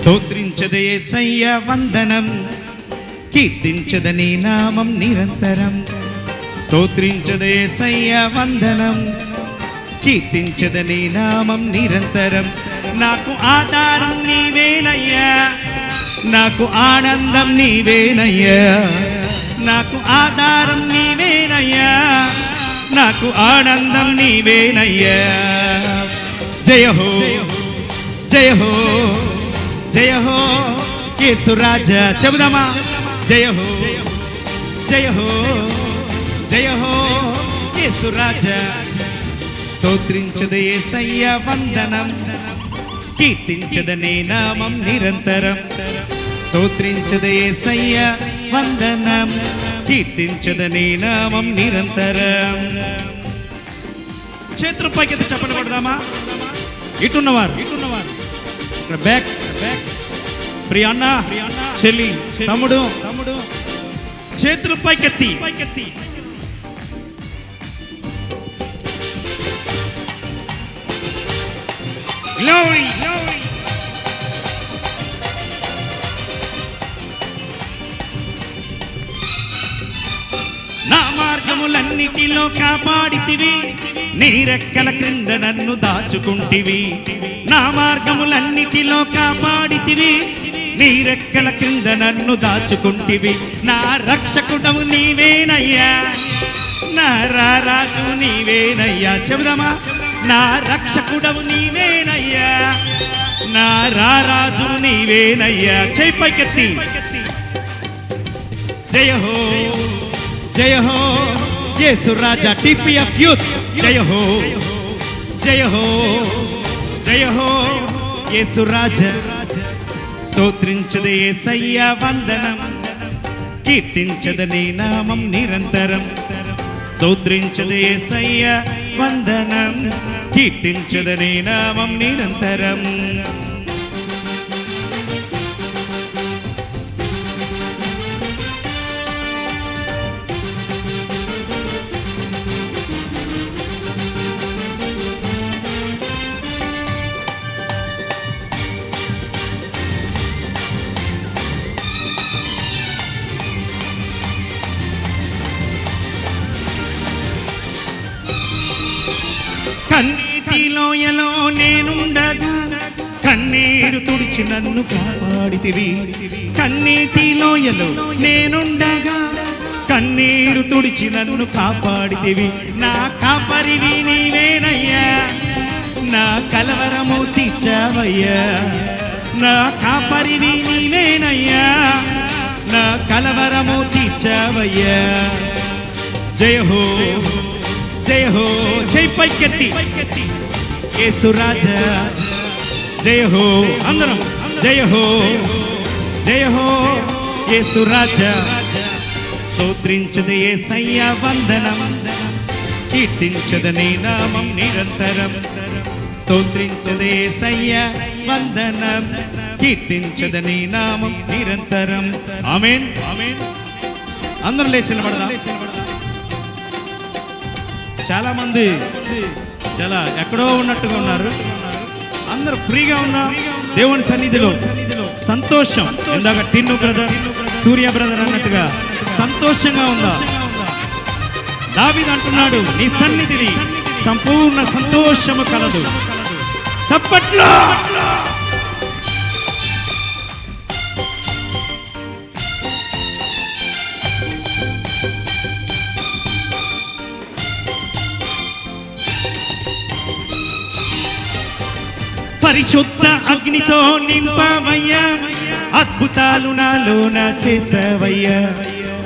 స్తోత్రించదే సయ్య వందనం కీర్తించదని నామం నిరంతరం. స్తోత్రించదే సయ్య వందనం కీర్తించదని నామం నిరంతరం. నాకు ఆధారం నీవేనయ్యా నాకు ఆనందం నీవేనయ్యా. నాకు ఆధారం నీవేనయ్యా నాకు ఆనందం నీవేనయ్యా. జయ హో జయ హో జయ హో కేసురాజ చెబుదామా? జయ హో జయ హో జయ హో కేసురాజ స్తోత్రించదు ఏసయ్య వందనం కీర్తించదనే నామం నిరంతరం. స్తోత్రించదు ఏసయ్య వందనం కీర్తించదనే నామం నిరంతరం. చేతులు పైకి చెప్పండి కొడదామా? ఇటున్నవారు ఇటున్నవారు. ఇక్కడ బ్యాక్ బ్యాక్. ప్రియ అన్న చెల్లి తమ్ముడు తమ్ముడు చేతులు పైకెత్తి పైకెత్తి. Glory, glory. నా మార్గములన్నిటిలో కాపాడితివి. నీ రెక్కల క్రింద నన్ను దాచుకుంటివి. నా మార్గములన్నిటిలో కాపాడితివి. నీ రెక్కల కింద నన్ను దాచుకుంటివి. నా రక్షకుడము నీవేనయ్యా. నా రారాజు నీవేనయ్యా. చెబుదామా? నా రక్షకుడము నీవేనయ్యా. నా రారాజు నీవేనయ్యా. చేయి పైకెత్తి. జయ హో జయ హో యేసు రాజా టిపిఎఫ్ యూత్. జయ హో జయ హో జయ హో యేసు రాజా. స్తోత్రించదే ఏసయ్య వందనం. కీర్తించదని నామం నిరంతరం. స్తోత్రించదే ఏసయ్య వందనం. కీర్తించదని నామం నిరంతరం. కన్నీటి లోయలో నేనుండగా కన్నీరు తుడిచి నన్ను కాపాడితివి. కన్నీటి లోయలో నేనుండగా కన్నీరు తుడిచి నన్ను కాపాడితివి. నా కాపరివి నీవేనయ్యా నా కలవరము తీర్చావయ్యా. నా కాపరివి నీవేనయ్యా నా కలవరము తీర్చావయ్యా. జయ హో జయ హో జై పైకెత్తి. యేసురాజ జయ హో అందరం. జయ హో జయ హో యేసురాజ స్తోత్రించదు ఏ సయ్య వందనం. నీ నామం నిరంతరం. స్తోత్రించదే సయ్య వందనం. నీ నామం నిరంతరం. ఆమేన్. ఆమేన్ అందరూ లేచిన నిలబడదాం. చాలా మంది చాలా ఎక్కడో ఉన్నట్టుగా ఉన్నారు. అందరూ ఫ్రీగా ఉన్నా దేవుని సన్నిధిలో సంతోషం. ఇందాక టిన్ను బ్రదర్ సూర్య బ్రదర్ అన్నట్టుగా సంతోషంగా ఉందా? దావిది అంటున్నాడు నీ సన్నిధిని సంపూర్ణ సంతోషము కలదు. చప్పట్లో! పరిశుద్ధ అగ్నితో నింపవయ్యా. అద్భుతాలు నాలోన చేసవయ్యా.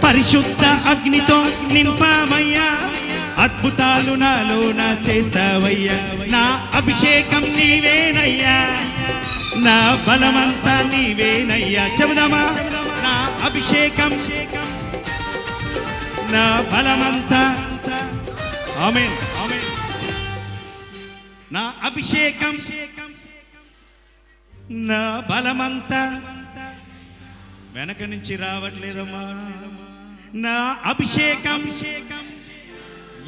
పరిశుద్ధ అగ్నితో నింపవయ్యా. అద్భుతాలు నాలోన చేసవయ్యా. నా అభిషేకం నీవేనయ్యా. నా బలమంతా నీవేనయ్యా. చెబుదామా? నా అభిషేకం. నా బలమంతా. ఆమేన్. ఆమేన్. నా అభిషేకం. నా బలమంతా వెనక నుంచి రావట్లేదమ్మా. నా అభిషేకం.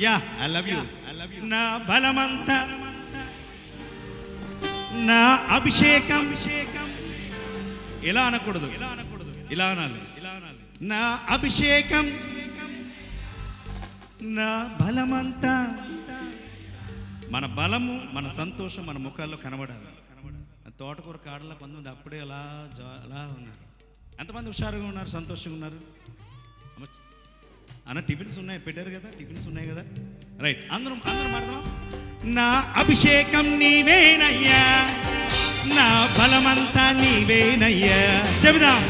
యా ఐ లవ్ యూ నా బలమంతా. నా అభిషేకం. ఇలా అనకూడదు. ఇలా అనకూడదు. ఇలా అనాలి. ఇలా అనాలి. నా అభిషేకం. నా బలమంతా. మన బలము మన సంతోషం మన ముఖాల్లో కనబడాలి. తోటకూర కాడల కొంతమంది అప్పుడే అలా అలా ఉన్నారు. ఎంతమంది హుషారుగా ఉన్నారు? సంతోషంగా ఉన్నారు? అన్న టిఫిన్స్ ఉన్నాయి పెట్టారు కదా టిఫిన్స్ ఉన్నాయి కదా. రైట్ అందరం అందరం మాడదాం నా అభిషేకం నీవేనయ్యా నా బలమంతా నీవేనయ్యా. చెబుదాం?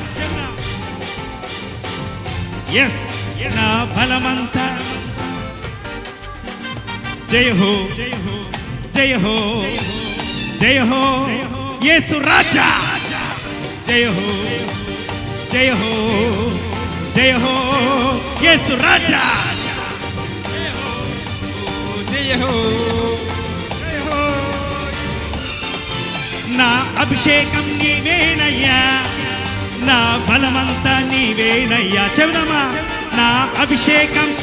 ఎస్ నా బలమంతా. జయ హో జయ హో జయ హో జయ హో యేసు రాజా. జయ హో జయ హో జయ హో యేసు రాజా. జయ హో నా అభిషేకం నీవేనయ్యా. నా బలమంతా నీవేనయ్యా. చెబుదామా? నా అభిషేకం.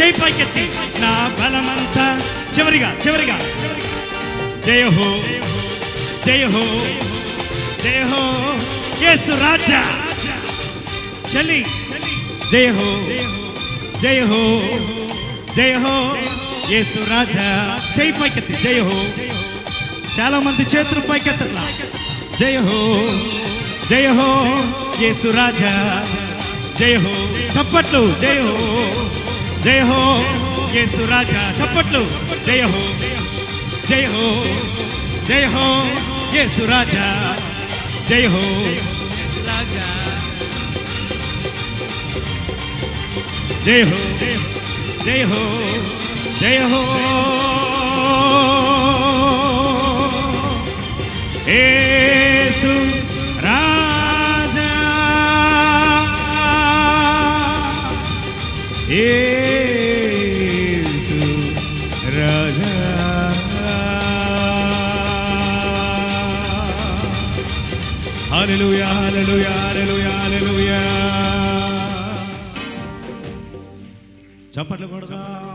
చేయి పైకెత్తి నా బలమంతా చివరిగా చివరిగా. జయ హో జయ హో జయ హో యేసు రాజా. చలి జయ హో జయ హో జయ హో యేసు రాజా. చేయి పైకెత్తి జయ హో చాలా మంది చేతులు పైకెత్తట్లా. జయ హో జయ హో యేసు రాజా. జయ హో చప్పట్లు జయ హో జయ హో యేసు రాజా. చప్పట్లు జయ హో జయ హో జయ హో యేసు రాజా జయ హో రాజా జయ హో జయ హో జయ హో యేసు రాజా యేసు రాజా హల్లెలూయా హల్లెలూయా హల్లెలూయా హల్లెలూయా చప్పట్లు కొడదాం.